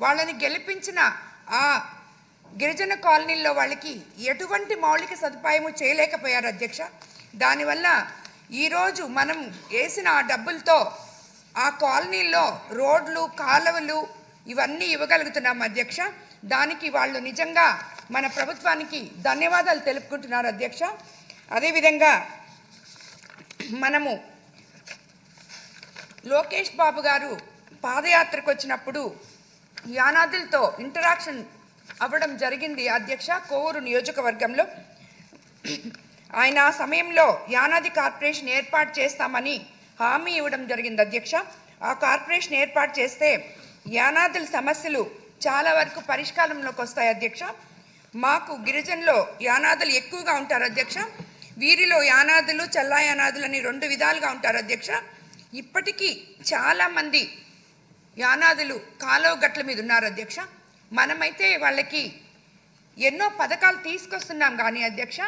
వాళ్ళని గెలిపించిన ఆ గిరిజన కాలనీల్లో వాళ్ళకి ఎటువంటి మౌలిక సదుపాయము చేయలేకపోయారు అధ్యక్ష. దానివల్ల ఈరోజు మనం వేసిన ఆ డబ్బులతో ఆ కాలనీల్లో రోడ్లు కాలువలు ఇవన్నీ ఇవ్వగలుగుతున్నాం అధ్యక్ష. దానికి వాళ్ళు నిజంగా మన ప్రభుత్వానికి ధన్యవాదాలు తెలుపుకుంటున్నారు అధ్యక్ష. అదేవిధంగా మనము లోకేష్ బాబు గారు పాదయాత్రకు వచ్చినప్పుడు యానాదులతో ఇంటరాక్షన్ అవ్వడం జరిగింది. అధ్యక్ష కోవూరు నియోజకవర్గంలో ఆయన ఆ సమయంలో యానాది కార్పొరేషన్ ఏర్పాటు చేస్తామని హామీ ఇవ్వడం జరిగింది. అధ్యక్ష ఆ కార్పొరేషన్ ఏర్పాటు చేస్తే యానాదుల సమస్యలు చాలా వరకు పరిష్కారంలోకి వస్తాయి. అధ్యక్ష మాకు గిరిజనులో యానాదులు ఎక్కువగా ఉంటారు. అధ్యక్ష వీరిలో యానాదులు చల్లా యానాదులు అని రెండు విధాలుగా ఉంటారు. అధ్యక్ష ఇప్పటికీ చాలామంది యానాదులు కాలువ గట్ల మీద ఉన్నారు అధ్యక్ష. మనమైతే వాళ్ళకి ఎన్నో పథకాలు తీసుకొస్తున్నాం కానీ అధ్యక్ష.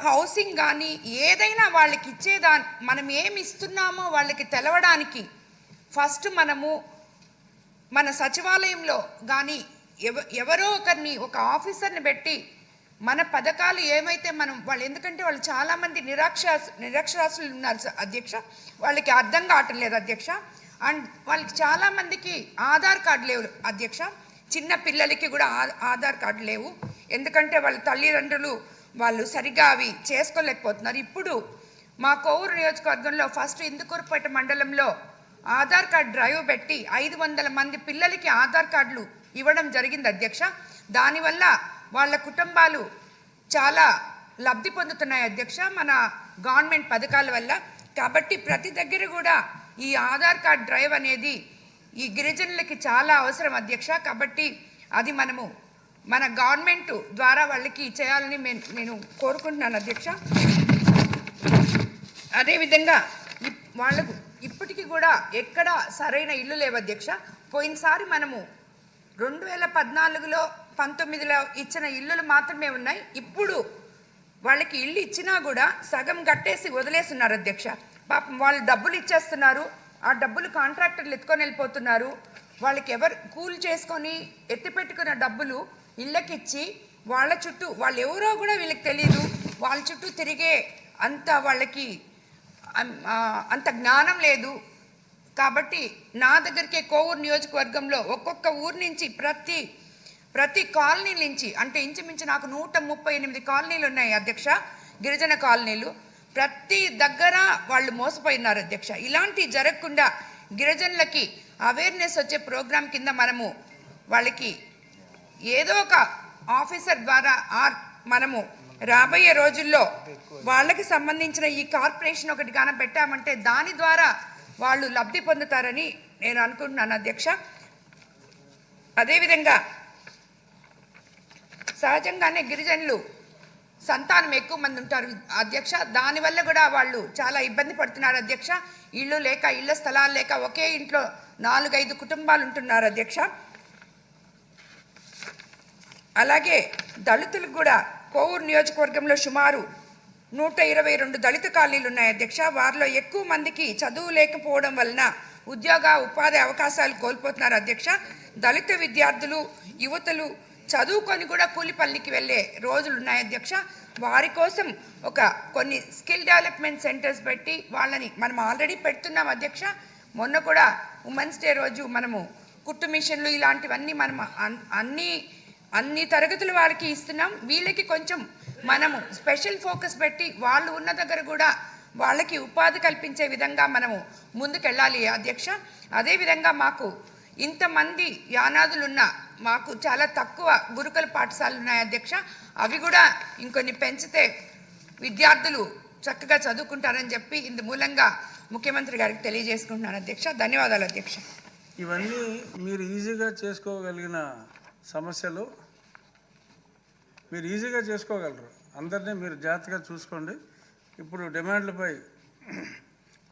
హౌసింగ్ కానీ ఏదైనా వాళ్ళకి ఇచ్చేదా మనం ఏమి ఇస్తున్నామో వాళ్ళకి తెలవడానికి ఫస్ట్ మనము మన సచివాలయంలో కానీ ఎవ ఎవరో ఒకరిని ఒక ఆఫీసర్ని పెట్టి మన పథకాలు ఏమైతే మనం వాళ్ళు ఎందుకంటే వాళ్ళు చాలామంది నిరాక్షరాస్ నిరక్షరాస్యులు ఉన్నారు అధ్యక్ష. వాళ్ళకి అర్థం కావటం లేదు అధ్యక్ష. అండ్ వాళ్ళకి చాలామందికి ఆధార్ కార్డు లేవు అధ్యక్ష. చిన్న పిల్లలకి కూడా ఆ- ఆధార్ కార్డు లేవు. ఎందుకంటే వాళ్ళ తల్లిదండ్రులు వాళ్ళు సరిగా అవి చేసుకోలేకపోతున్నారు. ఇప్పుడు మా కోవూరు నియోజకవర్గంలో ఫస్ట్ ఇందుకూరుపేట మండలంలో ఆధార్ కార్డు డ్రైవ్ పెట్టి ఐదు వందల మంది పిల్లలకి ఆధార్ కార్డులు ఇవ్వడం జరిగింది అధ్యక్ష. దానివల్ల వాళ్ళ కుటుంబాలు చాలా లబ్ధి పొందుతున్నాయి అధ్యక్ష మన గవర్నమెంట్ పథకాల వల్ల. కాబట్టి ప్రతి దగ్గర కూడా ఈ ఆధార్ కార్డ్ డ్రైవ్ అనేది ఈ గిరిజనులకి చాలా అవసరం అధ్యక్ష. కాబట్టి అది మనము మన గవర్నమెంట్ ద్వారా వాళ్ళకి చేయాలని నేను కోరుకుంటున్నాను అధ్యక్ష. అదేవిధంగా వాళ్ళకు ఇప్పటికీ కూడా ఎక్కడ సరైన ఇల్లు లేవు అధ్యక్ష. పోయినసారి మనము రెండు వేల పద్నాలుగులో పంతొమ్మిదిలో ఇచ్చిన ఇల్లులు మాత్రమే ఉన్నాయి. ఇప్పుడు వాళ్ళకి ఇల్లు ఇచ్చినా కూడా సగం కట్టేసి వదిలేస్తున్నారు అధ్యక్ష. పాపం వాళ్ళు డబ్బులు ఇచ్చేస్తున్నారు. ఆ డబ్బులు కాంట్రాక్టర్లు ఎత్తుకొని వెళ్ళిపోతున్నారు. వాళ్ళకి ఎవరు కూల్ చేసుకొని ఎత్తిపెట్టుకున్న డబ్బులు ఇళ్ళకిచ్చి వాళ్ళ చుట్టూ వాళ్ళు ఎవరో కూడా వీళ్ళకి తెలియదు వాళ్ళ చుట్టూ తిరిగే అంత వాళ్ళకి అంత జ్ఞానం లేదు. కాబట్టి నా దగ్గరికే కోవూరు నియోజకవర్గంలో ఒక్కొక్క ఊరు నుంచి ప్రతి ప్రతి కాలనీ నుంచి అంటే ఇంచుమించు నాకు నూట ముప్పై ఎనిమిది కాలనీలు ఉన్నాయి అధ్యక్ష గిరిజన కాలనీలు. ప్రతి దగ్గర వాళ్ళు మోసపోయినారు అధ్యక్ష. ఇలాంటి జరగకుండా గిరిజనులకి అవేర్నెస్ వచ్చే ప్రోగ్రాం కింద మనము వాళ్ళకి ఏదో ఒక ఆఫీసర్ ద్వారా ఆర్ మనము రాబోయే రోజుల్లో వాళ్ళకి సంబంధించిన ఈ కార్పొరేషన్ ఒకటి గాన పెట్టామంటే దాని ద్వారా వాళ్ళు లబ్ధి పొందుతారని నేను అనుకుంటున్నాను అధ్యక్ష. అదేవిధంగా సహజంగానే గిరిజనులు సంతానం ఎక్కువ మంది ఉంటారు అధ్యక్ష దానివల్ల కూడా వాళ్ళు చాలా ఇబ్బంది పడుతున్నారు అధ్యక్ష. ఇల్లు లేక ఇళ్ళ స్థలాలు లేక ఒకే ఇంట్లో నాలుగైదు కుటుంబాలు ఉంటున్నారు అధ్యక్ష. అలాగే దళితులకు కూడా కోవూరు నియోజకవర్గంలో సుమారు నూట ఇరవై రెండు దళిత కాలనీలు ఉన్నాయి అధ్యక్ష. వారిలో ఎక్కువ మందికి చదువు లేకపోవడం వలన ఉద్యోగ ఉపాధి అవకాశాలు కోల్పోతున్నారు అధ్యక్ష. దళిత విద్యార్థులు యువతలు చదువుకొని కూడా కూలి పల్లికి వెళ్ళే రోజులు ఉన్నాయి అధ్యక్ష. వారి కోసం ఒక కొన్ని స్కిల్ డెవలప్మెంట్ సెంటర్స్ పెట్టి వాళ్ళని మనం ఆల్రెడీ పెడుతున్నాం అధ్యక్ష. మొన్న కూడా ఉమెన్స్ డే రోజు మనము కుట్టు మిషన్లు ఇలాంటివన్నీ మనం అన్- అన్ని అన్ని తరగతుల వారికి ఇస్తున్నాం. వీళ్ళకి కొంచెం మనము స్పెషల్ ఫోకస్ పెట్టి వాళ్ళు ఉన్న దగ్గర కూడా వాళ్ళకి ఉపాధి కల్పించే విధంగా మనము ముందుకెళ్ళాలి అధ్యక్ష. అదేవిధంగా మాకు ఇంతమంది యానాదులు ఉన్న మాకు చాలా తక్కువ గురుకుల పాఠశాలలు ఉన్నాయి అధ్యక్ష. అవి కూడా ఇంకొన్ని పెంచితే విద్యార్థులు చక్కగా చదువుకుంటారని చెప్పి ఇందు మూలంగా ముఖ్యమంత్రి గారికి తెలియజేసుకుంటున్నాను అధ్యక్ష. ధన్యవాదాలు అధ్యక్ష. ఇవన్నీ మీరు ఈజీగా చేసుకోగలిగిన సమస్యలు. మీరు ఈజీగా చేసుకోగలరు. అందరినీ మీరు జాగ్రత్తగా చూసుకోండి. ఇప్పుడు డిమాండ్లపై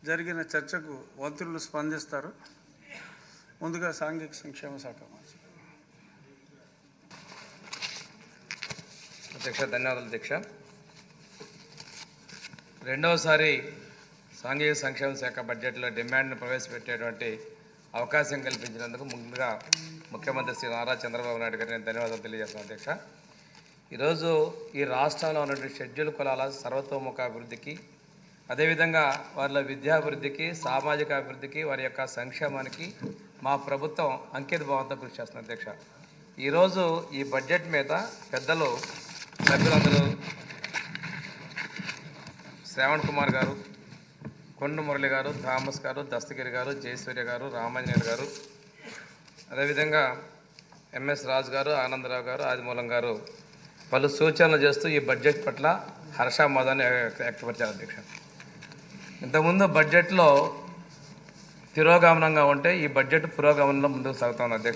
జరిగిన చర్చకు మంత్రులు స్పందిస్తారు. ముందుగా సాంఘిక సంక్షేమ శాఖ మంత్రి. అధ్యక్ష ధన్యవాదాలు అధ్యక్ష. రెండవసారి సాంఘిక సంక్షేమ శాఖ బడ్జెట్లో డిమాండ్ను ప్రవేశపెట్టేటువంటి అవకాశం కల్పించినందుకు ముందుగా ముఖ్యమంత్రి శ్రీ నారా చంద్రబాబు నాయుడు గారికి నేను ధన్యవాదాలు తెలియజేస్తున్నాను అధ్యక్ష. ఈరోజు ఈ రాష్ట్రంలో ఉన్నటువంటి షెడ్యూల్ కులాల సర్వతోముఖ అభివృద్ధికి అదేవిధంగా వాళ్ళ విద్యాభివృద్ధికి సామాజిక అభివృద్ధికి వారి యొక్క సంక్షేమానికి మా ప్రభుత్వం అంకిత భావంతో కృషి చేస్తుంది అధ్యక్ష. ఈరోజు ఈ బడ్జెట్ మీద పెద్దలు సభ్యులందరూ శ్రావణ్ కుమార్ గారు కొండు మురళి గారు థామస్ గారు దస్తగిరి గారు జయసూర్య గారు రామాంజనేయుడు గారు అదేవిధంగా ఎంఎస్ రాజు గారు ఆనందరావు గారు ఆదిమూలం గారు పలు సూచనలు చేస్తూ ఈ బడ్జెట్ పట్ల హర్షామోదాన్ని వ్యక్తపరిచారు అధ్యక్ష. ఇంతకుముందు బడ్జెట్లో తిరోగమనంగా ఉంటే ఈ బడ్జెట్ పురోగమనంలో ముందుకు సాగుతుంది అధ్యక్ష.